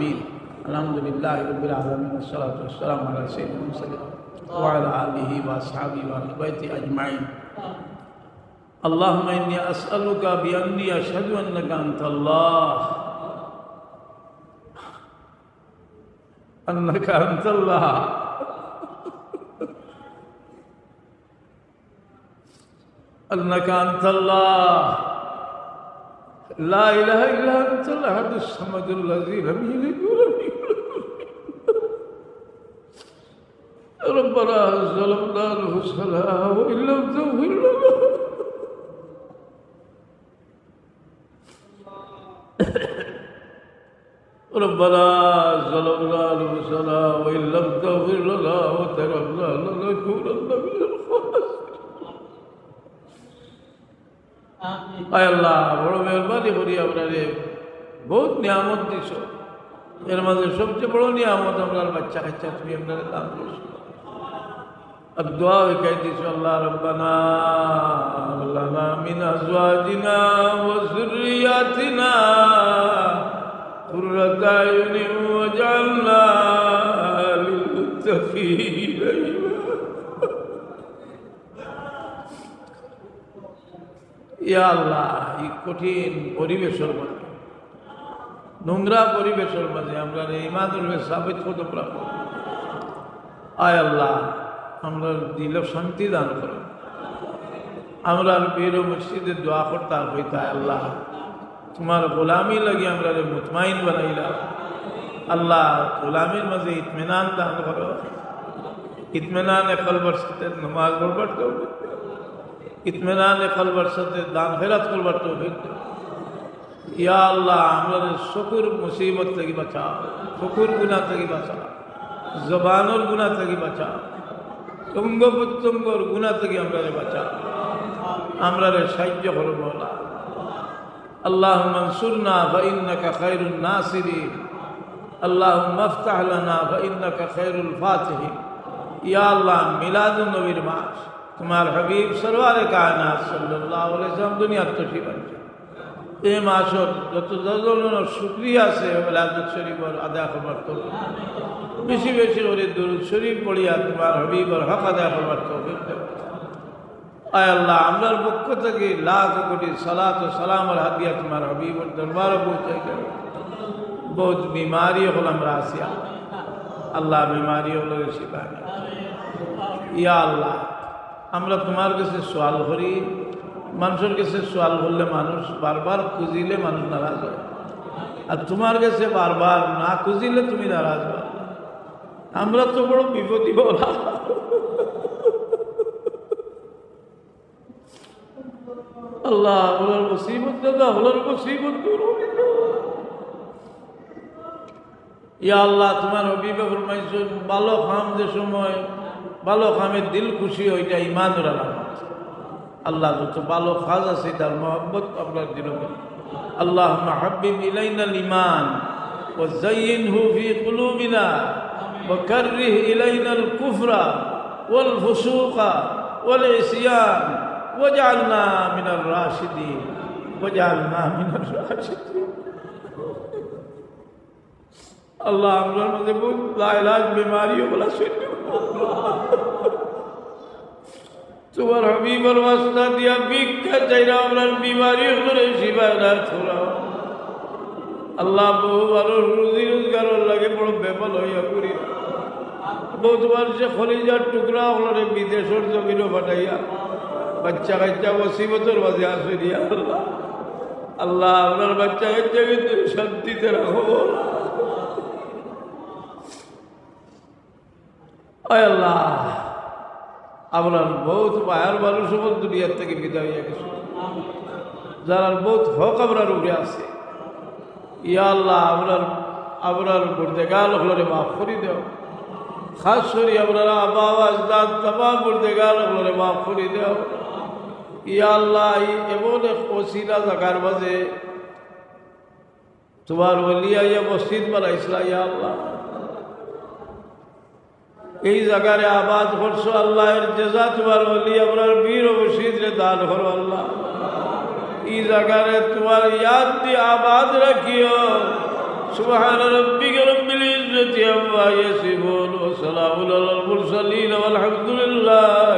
آمين الحمد لله رب العالمين والصلاة والسلام على سيدنا المرسلين وعلى آله وأصحابه وأهل بيته أجمعين. اللهم إني أسألك بأني أشهد أنك أنت الله. أنك أنت الله. أنك أنت الله. لا إله إلا أنت الأحد الصمد الذي لم يلد ولم يولد. ربنا ظلمنا أنفسنا وإن لم تغفر لنا. ربنا ظلمنا أنفسنا وإن لم تغفر لنا وترحمنا لنكونن من الخاسرين. আয় আল্লাহ বড় মেহরবানি করি আপনারে বহুত নিয়ামত দিছ এর মাঝে সবচেয়ে বড় নিয়ামত আপনার বাচ্চা কাচ্চা তুমি আপনার দান করছো আর দোয়া হইকাই দিছ আল্লাহ রব্বানা আল্লাহ মিন আজওয়াজিনা ওয়া যুররিয়াতিনা قرة أعين واجعلنا للمتقين আল্লাহ, এই কঠিন পরিবেশের মধ্যে, নোংরা পরিবেশের মাঝে আমরা এই মাদুরকে সাবিত করতে প্রাপ্ত আয় আল্লাহ, আমরা দিল শান্তি দান করো আমরা বীর মসজিদে দোয়া করতাম হইতা আল্লাহ। তোমার গোলামি লাগি আমরা মুতমাইন বানাইলা আল্লাহ, গোলামির মাঝে ইতমিনান দান করো। ইতমিনান কলবর সাথে নমাজ পড়বার তো ইতমেনানে ফলবার সাথে দান ফেরাত করবার তো ইয়া আল্লাহ আমাদের শকুর মুসিবত থেকে বাঁচা শকুর গুণা থেকে বাঁচা জবানোর গুণা থেকে বাঁচা তুঙ্গ পুত্তুঙ্গর গুণা থেকে আমরা বাঁচা আমরা রে সাহায্য করো বলা আল্লাহ মনসুরনা ভাইন্নাকা না সিরি আল্লাহ মফতাহ না মফতাহলানা ভাইন্নাকা খৈরুল ফাতিহি ইয়া আল্লাহ মিলাদুল নবীর মাছ তোমার হাবিব সরওয়ারে কায়নাত সাল্লাল্লাহু আলাইহি সাল্লাম, দুনিয়ার তশরিফ আনছে এই মাসর যত যত শুক্রিয়া আছে মিলাদুল শরীফর আদা করবার তো বেশি বেশি করে দুরুদ শরীফ পড়িয়া তোমার হাবিবর হক আদা করবার তো আয় আল্লাহ, আমরার পক্ষ থেকে লাখ কোটি সালাত ও সালামর হাতিয়া তোমার হাবিবর দরবার পৌঁছাই গেল বহুত বিমারি হল আমরা আসিয়া আল্লাহ বিমারি হল শিবা ইয়া আল্লাহ আমরা তোমার কাছে সোয়াল করি, মানুষের কাছে সোয়াল করলে মানুষ বারবার খুঁজিলে মানুষ নারাজ হয়। আর তোমার কাছে বারবার না খুঁজিলে তুমি নারাজ হয়। আমরা তো বড় বিপদী বলা। আল্লাহ হলার মুসিবত দাদা হলার মুসিবত দূর ইয়া আল্লাহ, তোমার ফরমাইছেন ভালো খাম যে সময় ভালো খামের দিল খুশি ওইটা ইমানের আলামত আল্লাহ যত ভালো খাজ আছে তার মহব্বত আপনার দিল আল্লাহ হাবিব ইলাইনাল ইমান وزينه في قلوبنا وكره إلينا الكفر والفسوق والعصيان واجعلنا من الراشدين واجعلنا من الراشدين আল্লাহ আমরার মধ্যে বহুত লাইলাজ বিমারিও বলা শুনি তোমার হবিবর ওয়াস্তা দিয়া ভিক্ষা চাইরা আমরার বিমারি করে শিবায় না থোড়া আল্লাহ বহু বারো রুজি রোজগার লাগে বড় বেপল হইয়া করি বহুত বর্ষে খলিজার টুকরা হলরে বিদেশের জমিনও পাঠাইয়া। বাচ্চা কাচ্চা বসিবতর বাজে আসে দিয়া আল্লাহ। আল্লাহ আপনার বাচ্চা কাচ্চা কিন্তু শান্তিতে রাখো। আল্লাহ, আপনার বহুত মায়ার মানুষ দুনিয়ার থেকে বিদায় হয়ে গেছে। বহুত হক আপনার উঠে আছে। ইয়া আল্লাহ, আপনার আপনার বুর্দেগাল হলরে মাফ করি দেও। খাস করি আপনারা আবা আজদাদ তামা বুর্দেগাল হলরে মাফ করি দেও। ইয়া আল্লাহ এমন এক ওসিলা জাগার মাঝে তোমার বলিয়া ইয়া মসজিদ বানাইছিলা ইয়া আল্লাহ। এই জায়গারে আবাদ করছো আল্লাহর জেজা তোমার বলি আপনার বীর মসজিদ রে দান করো আল্লাহ এই জায়গারে তোমার ইয়াদ দিয়ে আবাদ রাখিও سبحان ربك رب العزة عما يصفون وسلام على المرسلين والحمد لله